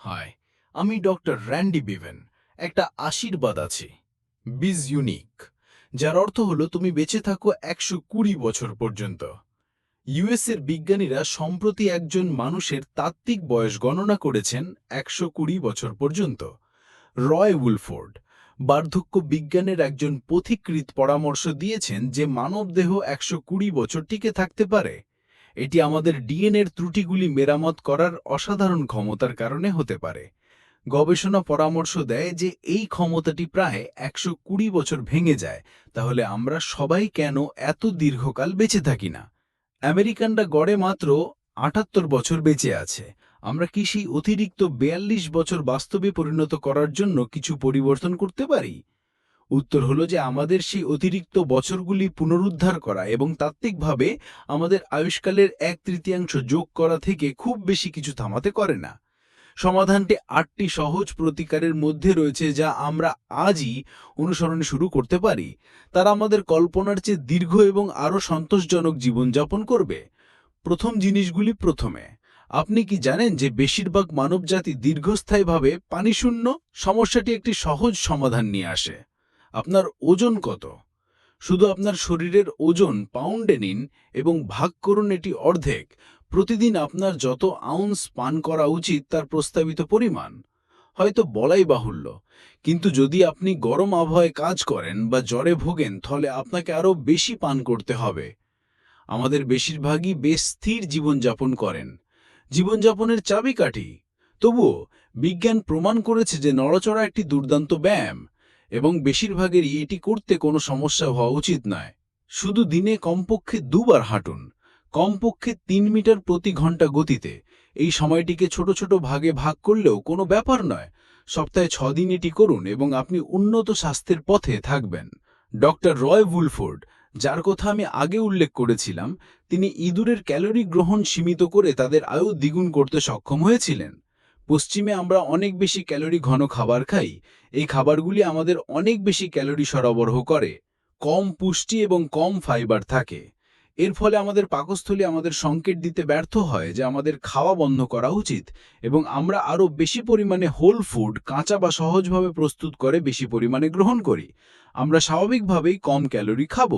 High আমি doctor Randy বিভেন, একটা আশীর্বাদ আছে। বিজ ইউনিক, যার অর্থ হলো তুমি বেঁচে থাকো একশো কুড়ি বছর পর্যন্ত। ইউএসের বিজ্ঞানীরা সম্প্রতি একজন মানুষের তাত্ত্বিক বয়স গণনা করেছেন একশো কুড়ি বছর পর্যন্ত। রয় উলফোর্ড, বার্ধক্য বিজ্ঞানের একজন পথিকৃত পরামর্শ দিয়েছেন যে মানবদেহ একশো কুড়ি বছর টিকে থাকতে পারে। এটি আমাদের ডিএনএর ত্রুটিগুলি মেরামত করার অসাধারণ ক্ষমতার কারণে হতে পারে। গবেষণা পরামর্শ দেয় যে এই ক্ষমতাটি প্রায় একশো কুড়ি বছর ভেঙে যায়, তাহলে আমরা সবাই কেন এত দীর্ঘকাল বেঁচে থাকি না? আমেরিকানরা গড়ে মাত্র আটাত্তর বছর বেঁচে আছে। আমরা কি সেই অতিরিক্ত বেয়াল্লিশ বছর বাস্তবে পরিণত করার জন্য কিছু পরিবর্তন করতে পারি? উত্তর হলো যে আমাদের সেই অতিরিক্ত বছরগুলি পুনরুদ্ধার করা এবং তাত্ত্বিকভাবে আমাদের আয়ুষ্কালের এক তৃতীয়াংশ যোগ করা থেকে খুব বেশি কিছু থামাতে করে না। সমাধানটি আটটি সহজ প্রতিকারের মধ্যে রয়েছে যা আমরা আজই অনুসরণ শুরু করতে পারি। তারা আমাদের কল্পনার চেয়ে দীর্ঘ এবং আরও সন্তোষজনক জীবনযাপন করবে। প্রথম জিনিসগুলি প্রথমে। আপনি কি জানেন যে বেশিরভাগ মানবজাতি দীর্ঘস্থায়ীভাবে পানিশূন্য? সমস্যাটি একটি সহজ সমাধান নিয়ে আসে। আপনার ওজন কত? শুধু আপনার শরীরের ওজন পাউন্ডে নিন এবং ভাগ করুন এটি অর্ধেক। প্রতিদিন আপনার যত আউন্স পান করা উচিত তার প্রস্তাবিত পরিমাণ। হয়তো বলাই বাহুল্য, কিন্তু যদি আপনি গরম আবহাওয়ায় কাজ করেন বা জ্বরে ভোগেন, তাহলে আপনাকে আরও বেশি পান করতে হবে। আমাদের বেশিরভাগই বেশ স্থির জীবনযাপন করেন। জীবনযাপনের চাবিকাঠি। তবুও বিজ্ঞান প্রমাণ করেছে যে নড়াচড়া একটি দুর্দান্ত ব্যায়াম। এবং বেশিরভাগেরই এটি করতে কোনো সমস্যা হওয়া উচিত নয়। শুধু দিনে কমপক্ষে দুবার হাঁটুন, কমপক্ষে তিন মিটার প্রতি ঘণ্টা গতিতে। এই সময়টিকে ছোট ছোট ভাগে ভাগ করলেও কোনো ব্যাপার নয়। সপ্তাহে ছ দিন এটি করুন এবং আপনি উন্নত স্বাস্থ্যের পথে থাকবেন। ডক্টর রয় উলফোর্ড যার কথা আমি আগে উল্লেখ করেছিলাম, তিনি ইঁদুরের ক্যালোরি গ্রহণ সীমিত করে তাদের আয়ু দ্বিগুণ করতে সক্ষম হয়েছিলেন। পশ্চিমে আমরা অনেক বেশি ক্যালোরি ঘন খাবার খাই। এই খাবারগুলি আমাদের অনেক বেশি ক্যালোরি সরবরাহ করে, কম পুষ্টি এবং কম ফাইবার থাকে। এর ফলে আমাদের পাকস্থলী আমাদের সংকেত দিতে ব্যর্থ হয় যে আমাদের খাওয়া বন্ধ করা উচিত এবং আমরা আরও বেশি পরিমাণে হোল ফুড কাঁচা বা সহজভাবে প্রস্তুত করে বেশি পরিমাণে গ্রহণ করি। আমরা স্বাভাবিকভাবেই কম ক্যালোরি খাব।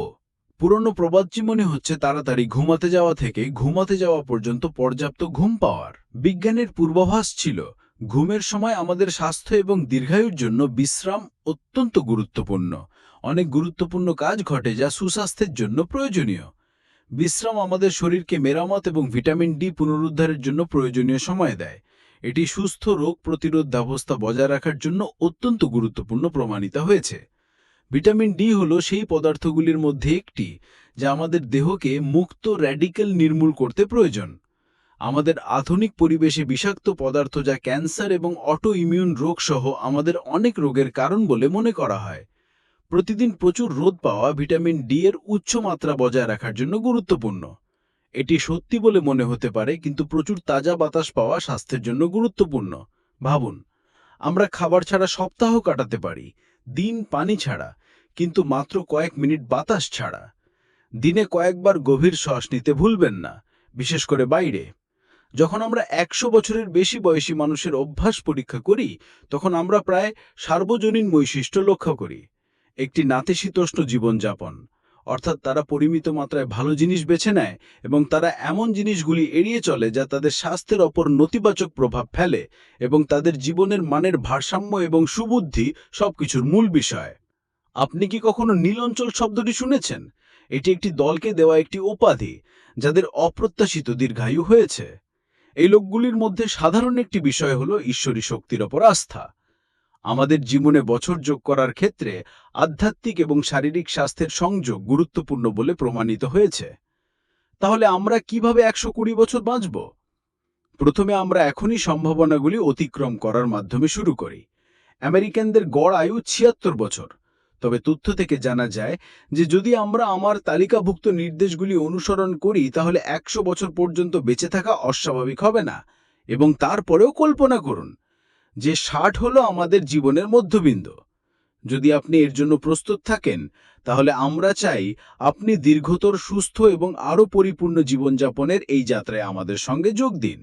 পুরনো প্রবাদটি মনে হচ্ছে তাড়াতাড়ি ঘুমাতে যাওয়া থেকে ঘুমাতে যাওয়া পর্যন্ত পর্যাপ্ত ঘুম পাওয়ার। বিজ্ঞানের পূর্বাভাস ছিল, ঘুমের সময় আমাদের স্বাস্থ্য এবং দীর্ঘায়ুর জন্য বিশ্রাম অত্যন্ত গুরুত্বপূর্ণ। অনেক গুরুত্বপূর্ণ কাজ ঘটে যা সুস্বাস্থ্যের জন্য প্রয়োজনীয়। বিশ্রাম আমাদের শরীরকে মেরামত এবং ভিটামিন ডি পুনরুদ্ধারের জন্য প্রয়োজনীয় সময় দেয়। এটি সুস্থ রোগ প্রতিরোধ ব্যবস্থা বজায় রাখার জন্য অত্যন্ত গুরুত্বপূর্ণ প্রমাণিত হয়েছে। ভিটামিন ডি হল সেই পদার্থগুলির মধ্যে একটি, যা আমাদের দেহকে মুক্ত, র্যাডিক্যাল, নির্মূল করতে প্রয়োজন। আমাদের আধুনিক পরিবেশে বিষাক্ত পদার্থ যা ক্যান্সার এবং অটো ইমিউন রোগ সহ আমাদের অনেক রোগের কারণ বলে মনে করা হয়। প্রতিদিন প্রচুর রোদ পাওয়া ভিটামিন ডি এর উচ্চ মাত্রা বজায় রাখার জন্য গুরুত্বপূর্ণ। এটি সত্যি বলে মনে হতে পারে, কিন্তু প্রচুর তাজা বাতাস পাওয়া স্বাস্থ্যের জন্য গুরুত্বপূর্ণ। ভাবুন, আমরা খাবার ছাড়া সপ্তাহ কাটাতে পারি, দিন পানি ছাড়া। কিন্তু মাত্র কয়েক মিনিট বাতাস ছাড়া। দিনে কয়েকবার গভীর শ্বাস নিতে ভুলবেন না, বিশেষ করে বাইরে। যখন আমরা একশো বছরের বেশি বয়সী মানুষের অভ্যাস পরীক্ষা করি, তখন আমরা প্রায় সার্বজনীন বৈশিষ্ট্য লক্ষ্য করি। একটি নাতিশীতোষ্ণ জীবনযাপন, অর্থাৎ তারা পরিমিত মাত্রায় ভালো জিনিস বেছে নেয় এবং তারা এমন জিনিসগুলি এড়িয়ে চলে যা তাদের স্বাস্থ্যের ওপর নতিবাচক প্রভাব ফেলে এবং তাদের জীবনের মানের ভারসাম্য এবং সুবুদ্ধি সবকিছুর মূল বিষয়। আপনি কি কখনো নীল অঞ্চল শব্দটি শুনেছেন? এটি একটি দলকে দেওয়া একটি উপাধি, যাদের অপ্রত্যাশিত দীর্ঘায়ু হয়েছে। এই লোকগুলির মধ্যে সাধারণ একটি বিষয় হল ঈশ্বরী শক্তির ওপর আস্থা। আমাদের জীবনে বছর যোগ করার ক্ষেত্রে আধ্যাত্মিক এবং শারীরিক স্বাস্থ্যের সংযোগ গুরুত্বপূর্ণ বলে প্রমাণিত হয়েছে। তাহলে আমরা কীভাবে একশো কুড়ি বছর বাঁচব? প্রথমে আমরা এখনই সম্ভাবনাগুলি অতিক্রম করার মাধ্যমে শুরু করি। আমেরিকানদের গড় আয়ু ছিয়াত্তর বছর। তবে তথ্য থেকে জানা যায় যে যদি আমরা আমার তালিকাভুক্ত নির্দেশগুলি অনুসরণ করি, তাহলে একশো বছর পর্যন্ত বেঁচে থাকা অস্বাভাবিক হবে না। এবং তারপরেও কল্পনা করুন যে ষাট হলো আমাদের জীবনের মধ্যবিন্দু। যদি আপনি এর জন্য প্রস্তুত থাকেন, তাহলে আমরা চাই আপনি দীর্ঘতর সুস্থ এবং আরও পরিপূর্ণ জীবনযাপনের এই যাত্রায় আমাদের সঙ্গে যোগ দিন।